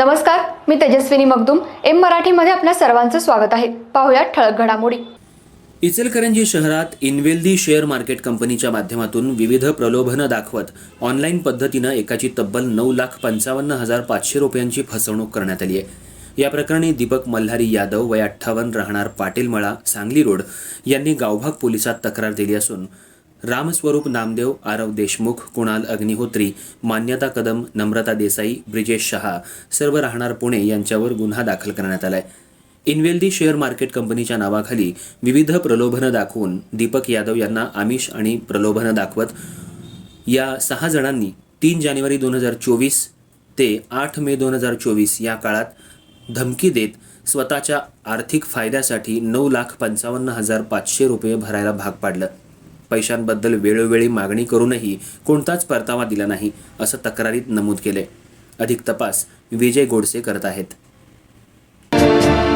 नमस्कार मी तेजस्विनी मगदुम. एम मराठीमध्ये आपल्या सर्वांचं स्वागत आहे. पाहुयात ठळक घडामोडी. इचलकरंजी शहरात इनवेल्दी शेअर मार्केट कंपनीच्या माध्यमातून विविध प्रलोभनं दाखवत ऑनलाईन पद्धतीनं एकाची तब्बल नऊ लाख पंचावन्न हजार पाचशे रुपयांची फसवणूक करण्यात आली आहे. या प्रकरणी दीपक मल्हारी यादव वय अठ्ठावन्न राहणार पाटीलमळा सांगली रोड यांनी गावभाग पोलिसात तक्रार दिली असून रामस्वरूप नामदेव आरव देशमुख कुणाल अग्निहोत्री मान्यता कदम नम्रता देसाई ब्रिजेश शहा सर्व राहणार पुणे यांच्यावर गुन्हा दाखल करण्यात आलाय. इनवेल्दी शेअर मार्केट कंपनीच्या नावाखाली विविध प्रलोभनं दाखवून दीपक यादव यांना आमिष आणि प्रलोभनं दाखवत या सहा जणांनी तीन जानेवारी दोन हजार चोवीस ते आठ मे दोन हजार चोवीस या काळात धमकी देत स्वतःच्या आर्थिक फायद्यासाठी नऊ लाख पंचावन्न हजार पाचशे रुपये भरायला भाग पाडलं. पैशांबद्दल वेळोवेळी मागणी करूनही कोणताच परतावा दिला नाही असं तक्रारीत नमूद केले अधिक तपास विजय गोडसे करत आहेत.